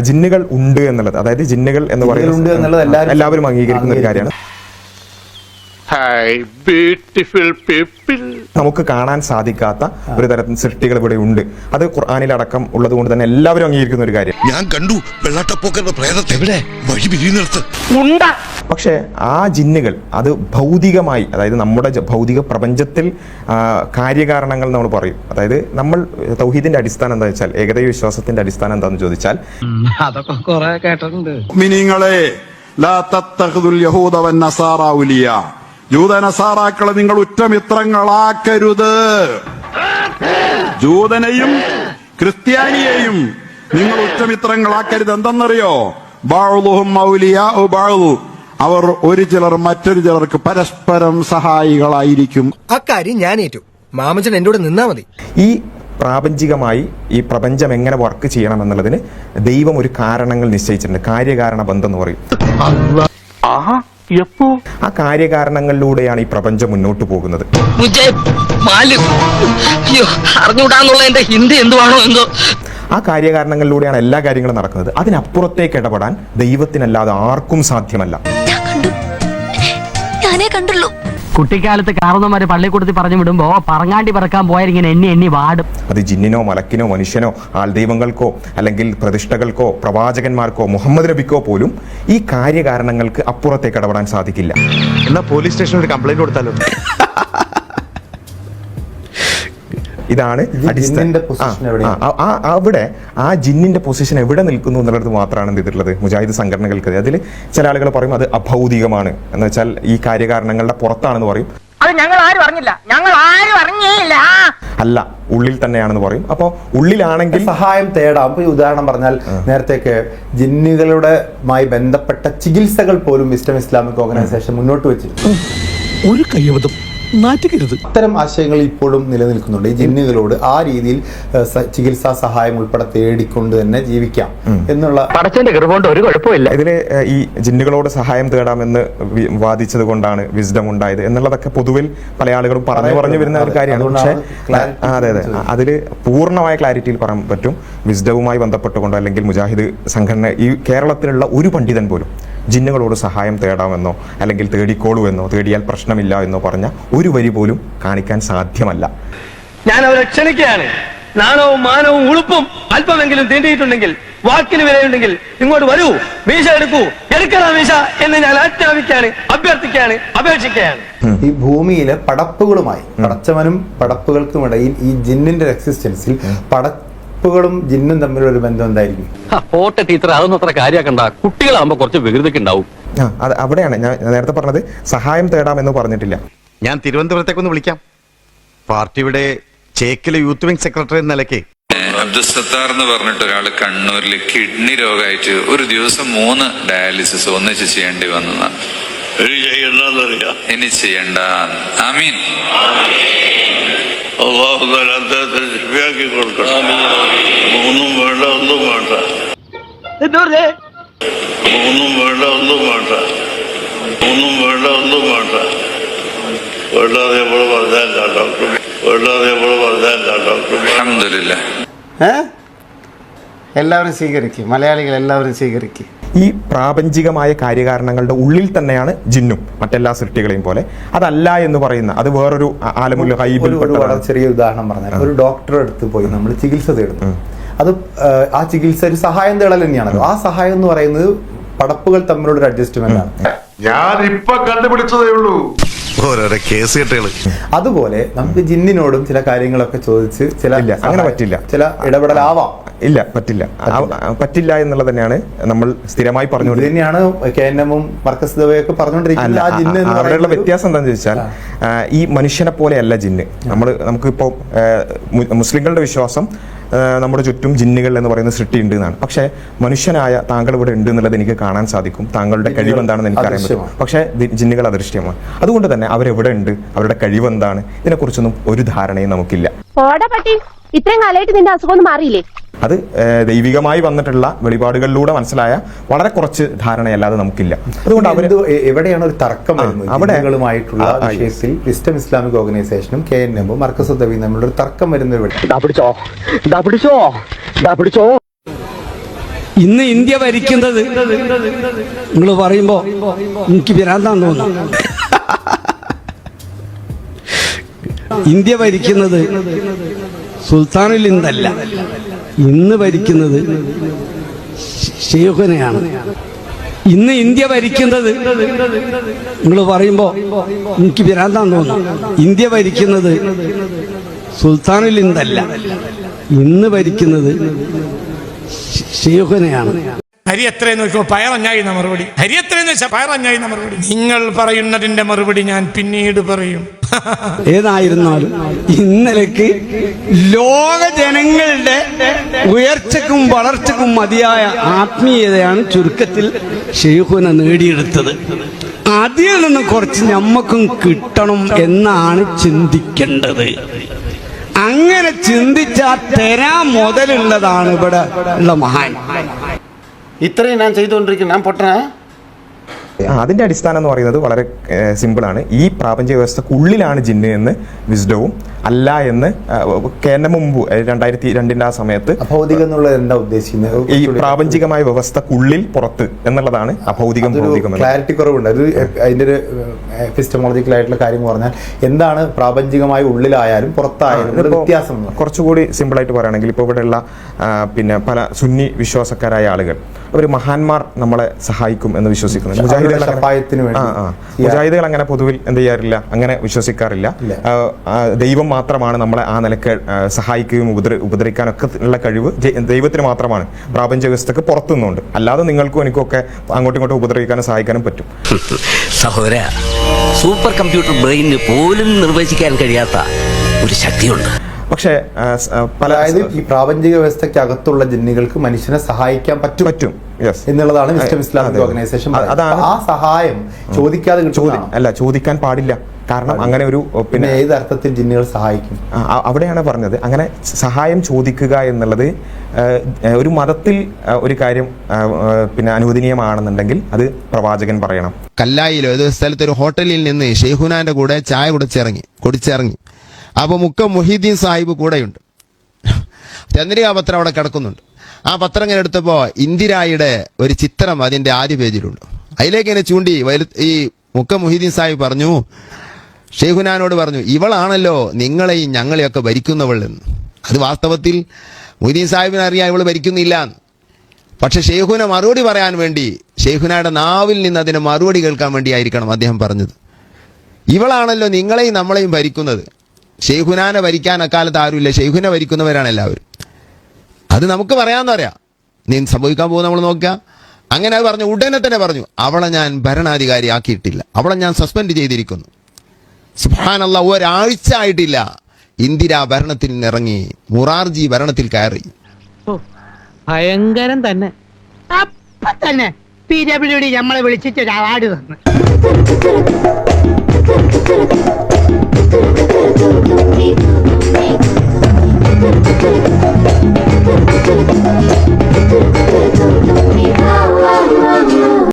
ജിന്നുകൾ ഉണ്ട് എന്നുള്ളത്. അതായത് ജിന്നുകൾ എന്ന് പറയുന്നത് എല്ലാവരും അംഗീകരിക്കുന്ന ഒരു കാര്യമാണ്. നമുക്ക് കാണാൻ സാധിക്കാത്ത ഒരു തരത്തിൽ സൃഷ്ടികൾ ഇവിടെ ഉണ്ട്. അത് ഖുർആാനിലടക്കം ഉള്ളത് കൊണ്ട് തന്നെ എല്ലാവരും അംഗീകരിക്കുന്ന ഒരു കാര്യം. ഞാൻ കണ്ടു വെള്ളാട്ടപ്പോക്കരുടെ പ്രേതത്തെ. എവിടെ? വഴി പിരിയുന്നിടത്ത് പക്ഷേ ആ ജിന്നുകൾ അത് ഭൗതികമായി അതായത് നമ്മുടെ ഭൗതിക പ്രപഞ്ചത്തിൽ കാര്യകാരണങ്ങൾ നമ്മൾ പറയും. അതായത് നമ്മൾ തൗഹീദിന്റെ അടിസ്ഥാനം എന്താ വെച്ചാൽ ഏകദൈവ വിശ്വാസത്തിന്റെ അടിസ്ഥാനം എന്താണെന്ന് ചോദിച്ചാൽ അതൊക്കെ കൊറേ കേട്ടിട്ടുണ്ട്. മിനിങ്ങളെ ലാ യഹൂദ ഉലിയ. ജൂത നസാറാക്കളെ നിങ്ങൾ ഉറ്റമിത്രങ്ങളാക്കരുത്. ജൂതനെയും ക്രിസ്ത്യാനിയെയും നിങ്ങൾ ഉറ്റമിത്രങ്ങളാക്കരുത്. എന്തെന്നറിയോ? ബാളുഹും മൗലിയ ബാളു അവർ ഒരു ചിലർ മറ്റൊരു ചിലർക്ക് പരസ്പരം സഹായികളായിരിക്കും. അക്കാര്യം ഞാൻ ഏറ്റു മാമച്ചൻ എന്റെ കൂടെ നിന്നാ മതി. ഈ പ്രാപഞ്ചികമായി ഈ പ്രപഞ്ചം എങ്ങനെ വർക്ക് ചെയ്യണം എന്നുള്ളതിന് ദൈവം ഒരു കാരണങ്ങൾ നിശ്ചയിച്ചിട്ടുണ്ട്. കാര്യകാരണ ബന്ധം എന്ന് പറയും. ആ കാര്യകാരണങ്ങളിലൂടെയാണ് ഈ പ്രപഞ്ചം മുന്നോട്ട് പോകുന്നത്. അയ്യോ അറിഞ്ഞൂടാന്നുള്ള എന്റെ ഹിന്ദി എന്തുവാണോ എന്തോ? ആ കാര്യകാരണങ്ങളിലൂടെയാണ് എല്ലാ കാര്യങ്ങളും നടക്കുന്നത്. അതിനപ്പുറത്തേക്ക് ഇടപെടാൻ ദൈവത്തിനല്ലാതെ ആർക്കും സാധ്യമല്ല. കുട്ടിക്കാലത്ത് കാരണവന്മാര് പള്ളിക്കൂടത്തിൽ പറഞ്ഞു വിടുമ്പോ പറങ്ങാണ്ടി പറക്കാൻ പോയാലിങ്ങനെ എണ്ണി എണ്ണി വാടും. അത് ജിന്നിനോ മലക്കിനോ മനുഷ്യനോ ആൾദൈവങ്ങൾക്കോ അല്ലെങ്കിൽ പ്രതിഷ്ഠകൾക്കോ പ്രവാചകന്മാർക്കോ മുഹമ്മദ് നബിക്കോ പോലും ഈ കാര്യകാരണങ്ങൾക്ക് അപ്പുറത്തേക്ക് ഇടപെടാൻ സാധിക്കില്ല. എന്നാ പോലീസ് സ്റ്റേഷനിൽ ഒരു കംപ്ലൈന്റ് കൊടുത്താലോ? ആ, അവിടെ ആ ജിന്നിന്റെ പൊസിഷൻ എവിടെ നിൽക്കുന്നു എന്നുള്ളത് മാത്രമാണ് എന്ത് ചെയ്തിട്ടുള്ളത് മുജാഹിദ് സംഘടനകൾക്ക് അതിൽ ചില ആളുകൾ പറയും അത് അഭൗതികമാണ്. എന്ന് വെച്ചാൽ ഈ കാര്യകാരണങ്ങളുടെ പുറത്താണെന്ന് പറയും. അത് ഞങ്ങൾ ആരും അറിഞ്ഞില്ല. ഞങ്ങൾ ആരും അറിഞ്ഞില്ല. അല്ല ഉള്ളിൽ തന്നെയാണെന്ന് പറയും. അപ്പോൾ ഉള്ളിലാണെങ്കിൽ സഹായം തേടാം. ഇപ്പൊ ഉദാഹരണം പറഞ്ഞാൽ നേരത്തെയൊക്കെ ജിന്നുകളുടെ മായി ബന്ധപ്പെട്ട ചികിത്സകൾ പോലും ഇസ്റ്റം ഇസ്ലാമിക് ഓർഗനൈസേഷൻ മുന്നോട്ട് വെച്ചിരുന്നു. ഒരു കയ്യബദ്ധം. നാറ്റുകരുത്. ഇത്തരം ആശയങ്ങൾ ഇപ്പോഴും നിലനിൽക്കുന്നുണ്ട്. ഈ ജിന്നുകളോട് ആ രീതിയിൽ ചികിത്സാ സഹായം ഉൾപ്പെടെ തേടിക്കൊണ്ട് തന്നെ ജീവിക്കാം എന്നുള്ള പടച്ചന്റെ ഒരു കുഴപ്പമില്ല ഇതിൽ ഈ ജിന്നുകളോട് സഹായം തേടാമെന്ന് വാദിച്ചത് കൊണ്ടാണ് വിസ്ഡം ഉണ്ടായത് എന്നുള്ളതൊക്കെ പൊതുവിൽ പല ആളുകളും പറഞ്ഞു പറഞ്ഞു വരുന്ന ഒരു കാര്യമാണ്. പക്ഷേ അതെ അതെ. അതിൽ പൂർണമായ ക്ലാരിറ്റിയിൽ പറയാൻ പറ്റും. വിസ്ഡവുമായി ബന്ധപ്പെട്ടുകൊണ്ടോ അല്ലെങ്കിൽ മുജാഹിദ് സംഘടന ഈ കേരളത്തിലുള്ള ഒരു പണ്ഡിതൻ പോലും ജിന്നുകളോട് സഹായം തേടാമെന്നോ അല്ലെങ്കിൽ തേടിക്കോളൂ എന്നോ തേടിയാൽ പ്രശ്നമില്ല എന്നോ പറഞ്ഞ ഒരു വരി പോലും കാണിക്കാൻ സാധ്യമല്ല. ഞാൻ അവരെ ക്ഷണിക്കുകയാണ്. നാണവും മാനവും ഉളുപ്പും അല്പമെങ്കിലും തീണ്ടിയിട്ടുണ്ടെങ്കിൽ വാക്കിന് വിലയുണ്ടെങ്കിൽ ഇങ്ങോട്ട് വരൂ മീശ എടുക്കൂ. എടുക്കണ മീശ എന്ന് ഞാൻ ആജ്ഞാപിക്കാണ് അഭ്യർത്ഥിക്കാണ് അപേക്ഷിക്കുകയാണ്. ഈ ഭൂമിയിലെ പടപ്പുകളുമായി പടച്ചവനും പടപ്പുകൾക്കുമിടയിൽ ഈ ജിന്നിന്റെ എക്സിസ്റ്റൻസിൽ പടപ്പുകളും ജിന്നും തമ്മിലുള്ള ഒരു ബന്ധം എന്തായിരിക്കും പോട്ടെ ടീച്ചർ അതൊന്നും അത്ര കാര്യമാക്കണ്ട കുട്ടികളാകുമ്പോ കുറച്ച് വികൃതിക്ക് ഉണ്ടാവും ആ അത് അവിടെയാണ് ഞാൻ നേരത്തെ പറഞ്ഞത്. സഹായം തേടാമെന്ന് പറഞ്ഞിട്ടില്ല. ഞാൻ തിരുവനന്തപുരത്തേക്കൊന്ന് വിളിക്കാം. പാർട്ടിയുടെ ചേക്കിലെ യൂത്ത് വിംഗ് സെക്രട്ടറി എന്ന നിലയ്ക്ക്. അബ്ദുസത്താർ എന്ന് പറഞ്ഞിട്ട് ഒരാൾ കണ്ണൂരിൽ കിഡ്നി രോഗമായിട്ട് ഒരു ദിവസം മൂന്ന് ഡയാലിസിസ് ഒന്നിച്ച് ചെയ്യേണ്ടി വന്നതാണ് ഇനി ചെയ്യണ്ട ആമീൻ ഒന്നും വേണ്ട ഒന്നും വേണ്ട. ഒന്നും വേണ്ട ഒന്നും വേണ്ട. ഒന്നും വേണ്ട ഒന്നും വേണ്ട. വേണ്ടാതെ എപ്പോഴും പറഞ്ഞല്ല ഡോക്ടർ. വേണ്ടാതെ എപ്പോഴും പറഞ്ഞല്ല ഡോക്ടർ. അൽഹംദുലില്ലാ എല്ലാവരും സ്വീകരിക്കും. മലയാളികൾ എല്ലാവരും സ്വീകരിക്കും. ഈ പ്രാപഞ്ചികമായ കാര്യകാരണങ്ങളുടെ ഉള്ളിൽ തന്നെയാണ് ജിന്നും മറ്റെല്ലാ സൃഷ്ടികളെയും പോലെ. അതല്ല എന്ന് പറയുന്ന അത് വേറൊരു വളരെ ചെറിയ ഉദാഹരണം പറഞ്ഞാൽ ഒരു ഡോക്ടറെ അടുത്ത് പോയി നമ്മൾ ചികിത്സ തേടുന്നു. അത് ആ ചികിത്സ ഒരു സഹായം തേടൽ തന്നെയാണല്ലോ ആ സഹായം എന്ന് പറയുന്നത് പടപ്പുകൾ തമ്മിലുള്ള ഒരു അഡ്ജസ്റ്റ്മെന്റ് ആണ്. ഞാൻ ഇപ്പൊ കണ്ടുപിടിച്ചതേ ഉള്ളൂ. ഓരോരോ കേസ് കെട്ടുകൾ. അതുപോലെ നമുക്ക് ജിന്നിനോടും ചില കാര്യങ്ങളൊക്കെ ചോദിച്ച് ചില ഇല്ല, അങ്ങനെ പറ്റില്ല. ചില ഇടപെടലാവാം. ഇല്ല പറ്റില്ല. ആ- പറ്റില്ല. എന്നുള്ളത് തന്നെയാണ് നമ്മൾ സ്ഥിരമായി ഇത് പറഞ്ഞുകൊണ്ടിരിക്കുന്നത്. തന്നെയാണ് കെ എൻ എമ്മും മർക്കസ് ദവയൊക്കെ അല്ല പറഞ്ഞുകൊണ്ടിരിക്കുന്നത് ആ ജിന്ന് എന്ന് പറയുന്നത് വ്യത്യാസം എന്താണെന്ന് ചോദിച്ചാൽ ആ, ഈ മനുഷ്യനെ പോലെയല്ല ജിന്ന്. നമ്മൾ നമുക്കിപ്പോൾ മുസ്ലിങ്ങളുടെ വിശ്വാസം ആ, നമ്മുടെ ചുറ്റും ജിന്നുകൾ എന്ന് പറയുന്ന സൃഷ്ടി ഉണ്ട് എന്നാണ്. പക്ഷേ മനുഷ്യനായ താങ്കൾ ഇവിടെ ഉണ്ട് എന്നുള്ളത് എനിക്ക് കാണാൻ സാധിക്കും. താങ്കളുടെ കഴിവ് എന്താണെന്ന് എനിക്ക് അറിയാൻ പറ്റും. പക്ഷെ ജിന്നുകൾ അദൃശ്യമാണ്. അതുകൊണ്ട് തന്നെ അവരെവിടെ ഉണ്ട്? അവരുടെ കഴിവ് എന്താണ്? ഇതിനെക്കുറിച്ചൊന്നും ഒരു ധാരണയും നമുക്കില്ല. ഇത്രയും കാലമായിട്ട് നിന്റെ അസുഖം ഒന്നും മാറിയില്ലേ? അത് ദൈവികമായി വന്നിട്ടുള്ള വെളിപാടുകളിലൂടെ മനസ്സിലായ വളരെ കുറച്ച് ധാരണയല്ലാതെ നമുക്കില്ല. അതുകൊണ്ട് അവർ എവിടെയാണ് ഒരു തർക്കം അവിടെ- വിഷയത്തിൽ ഇസ്റ്റം ഇസ്ലാമിക് ഓർഗനൈസേഷനും കെ എൻ എമ്മും മർക്കസ് തമ്മിലൊരു തമ്മിലുള്ള ഒരു തർക്കം വരുന്നത് ഇന്ന് ഇന്ത്യ ഭരിക്കുന്നത് നിങ്ങൾ പറയുമ്പോ എനിക്ക് വരാന്താന്ന് തോന്നുന്നു. ഇന്ത്യ ഭരിക്കുന്നത് സുൽത്താനിൽ ഹിന്ദല്ല ഇന്ന് ഭരിക്കുന്നത് ഷെയ്ഖുനെയാണ്. ഇന്ന് ഇന്ത്യ ഭരിക്കുന്നത് നിങ്ങൾ പറയുമ്പോ എനിക്ക് ഭ്രാന്താൻ തോന്നുന്നു. ഇന്ത്യ ഭരിക്കുന്നത് സുൽത്താനുൽ ഇന്ന് ഭരിക്കുന്നത് ഷെയ്ഖുനെയാണ്. ഹരി എത്രയെന്ന് പയറഞ്ഞായി എന്ന മറുപടി. ഹരി എത്രയെന്ന് വെച്ചാൽ പയറഞ്ഞായി എന്ന മറുപടി. നിങ്ങൾ പറയുന്നതിന്റെ മറുപടി ഞാൻ പിന്നീട് പറയും. ഏതായിരുന്നാലും ഇന്നലേക്ക് ലോക ജനങ്ങളുടെ ഉയർച്ചക്കും വളർച്ചക്കും മതിയായ ആത്മീയതയാണ് ചുരുക്കത്തിൽ ഷെയ്ഖുന നേടിയെടുത്തത്. അതിൽ നിന്ന് കുറച്ച് നമ്മക്കും കിട്ടണം എന്നാണ് ചിന്തിക്കേണ്ടത്. അങ്ങനെ ചിന്തിച്ചാൽ തരാ മുതലുള്ളതാണ് ഇവിടെ ഉള്ള മഹാൻ. ഇത്രയും ഞാൻ ചെയ്തുകൊണ്ടിരിക്കുന്നു ഞാൻ പൊട്ടനാ ആ, അതിന്റെ അടിസ്ഥാനം എന്ന് പറയുന്നത് വളരെ സിമ്പിൾ ആണ്. ഈ പ്രാപഞ്ചിക വ്യവസ്ഥക്കുള്ളിലാണ് ജിന്ന് എന്ന് വിസ്ഡവും അല്ല എന്ന് കേന്ദ്ര മുമ്പ് രണ്ടായിരത്തി രണ്ടിന്റെ ആ സമയത്ത് അഭൗതികം എന്നുള്ളത് എന്താ ഉദ്ദേശിക്കുന്നത്? ഈ പ്രാപഞ്ചികമായ വ്യവസ്ഥക്കുള്ളിൽ പുറത്ത് എന്നുള്ളതാണ് അഭൗതികം ഭൗതികം ക്ലാരിറ്റി കുറവുണ്ട്. അത് അതിന്റെ ഒരു എപ്പിസ്റ്റമോളജിക്കൽ ആയിട്ടുള്ള കാര്യം പറഞ്ഞാൽ എന്താണ് പ്രാപഞ്ചികമായ ഉള്ളിലായാലും പുറത്തായാലും വ്യത്യാസം കുറച്ചുകൂടി സിമ്പിൾ ആയിട്ട് പറയുകയാണെങ്കിൽ ഇപ്പോൾ ഇവിടെയുള്ള പിന്നെ പല സുന്നി വിശ്വാസക്കാരായ ആളുകൾ അവർ മഹാന്മാർ നമ്മളെ സഹായിക്കും എന്ന് വിശ്വസിക്കുന്നു. മുജാഹിദുകൾ അങ്ങനെ- വേണ്ടി ആ, ആ. മുജാഹിദുകൾ അങ്ങനെ പൊതുവിൽ എന്ത് ചെയ്യാറില്ല? അങ്ങനെ വിശ്വസിക്കാറില്ല. ദൈവം മാത്രമാണ് നമ്മളെ ആ നിലയ്ക്ക് സഹായിക്കുകയും ഉപദ്ര ഉപദ്രവിക്കാനൊക്കെ ഉള്ള കഴിവ് ദൈവത്തിന് മാത്രമാണ്. പ്രാപഞ്ച വ്യവസ്ഥക്ക് പുറത്തുനിന്നുണ്ട്. അല്ലാതെ നിങ്ങൾക്കും എനിക്കൊക്കെ അങ്ങോട്ടും ഇങ്ങോട്ടും ഉപദ്രവിക്കാനും സഹായിക്കാനും പറ്റും. സഹോദര സൂപ്പർ കമ്പ്യൂട്ടർ ബ്രെയിനിന് പോലും നിർവചിക്കാൻ കഴിയാത്ത ഒരു ശക്തിയുണ്ട്. പക്ഷേ പല അതായത് ഈ പ്രാപഞ്ചിക വ്യവസ്ഥയ്ക്ക് അകത്തുള്ള ജിന്നുകൾക്ക് മനുഷ്യനെ സഹായിക്കാൻ പറ്റും പറ്റും. എന്നുള്ളതാണ് മുസ്ലിം ഇസ്ലാമിക് ഓർഗനൈസേഷൻ അതാണ് ആ സഹായം ചോദിക്കാതെ അല്ല ചോദിക്കാൻ പാടില്ല. കാരണം അങ്ങനെ ഒരു പിന്നെ ഏത് അർത്ഥത്തിൽ ജിന്നുകൾ സഹായിക്കും? ആ, അവിടെയാണ് പറഞ്ഞത്. അങ്ങനെ സഹായം ചോദിക്കുക എന്നുള്ളത് ഒരു മതത്തിൽ ഒരു കാര്യം പിന്നെ അനുവദനീയമാണെന്നുണ്ടെങ്കിൽ അത് പ്രവാചകൻ പറയണം. കല്ലായിലോ ഏതോ സ്ഥലത്ത് ഒരു ഹോട്ടലിൽ നിന്ന് ഷെയ്ഹുനാന്റെ കൂടെ ചായ കുടിച്ചിറങ്ങി കുടിച്ചിറങ്ങി. അപ്പോൾ മുക്കം മുഹീദ്ദീൻ സാഹിബ് കൂടെയുണ്ട്. ചന്ദ്രികാ പത്രം അവിടെ കിടക്കുന്നുണ്ട്. ആ പത്രം ഇങ്ങനെ എടുത്തപ്പോൾ ഇന്ദിരായുടെ ഒരു ചിത്രം അതിന്റെ ആദ്യ പേജിലുണ്ട്. അതിലേക്ക് ഇങ്ങനെ ചൂണ്ടി ഈ മുക്കം മുഹീദ്ദീൻ സാഹിബ് പറഞ്ഞു ഷെയ്ഖുനാനോട് പറഞ്ഞു ഇവളാണല്ലോ നിങ്ങളെയും ഞങ്ങളെയൊക്കെ ഭരിക്കുന്നവളെന്ന് അത് വാസ്തവത്തിൽ മൊയ്തീൻ സാഹിബിന് ഇവൾ ഭരിക്കുന്നില്ല പക്ഷെ ഷെയ്ഖുന മറുപടി പറയാൻ വേണ്ടി ഷെയ്ഖുനയുടെ നാവിൽ നിന്ന് അതിന് മറുപടി കേൾക്കാൻ വേണ്ടിയായിരിക്കണം അദ്ദേഹം പറഞ്ഞത്. ഇവളാണല്ലോ നിങ്ങളെയും നമ്മളെയും ഭരിക്കുന്നത്. ഷെയ്ഖുനാനെ ഭരിക്കാൻ അക്കാലത്ത് ആരുമില്ല. ഷെയ്ഖുനെ ഭരിക്കുന്നവരാണ് എല്ലാവരും. അത് നമുക്ക് പറയാമെന്ന് പറയാം. നീ സംഭവിക്കാൻ പോകുന്ന നമ്മൾ നോക്കുക. അങ്ങനെ അത് പറഞ്ഞു ഉടനെ തന്നെ പറഞ്ഞു അവളെ ഞാൻ ഭരണാധികാരി ആക്കിയിട്ടില്ല അവളെ ഞാൻ സസ്പെൻഡ് ചെയ്തിരിക്കുന്നു. സുഹാനല്ല ഒരാഴ്ച ആയിട്ടില്ല. ഇന്ദിര ഭരണത്തിൽ നിന്നിറങ്ങി മുറാർജി ഭരണത്തിൽ കയറി. ഭയങ്കരം തന്നെ. അപ്പൊ തന്നെ പി ഡബ്ല്യു ഡി നമ്മളെ വിളിച്ചിട്ട് ഒരു അവാർഡ് തന്നു. How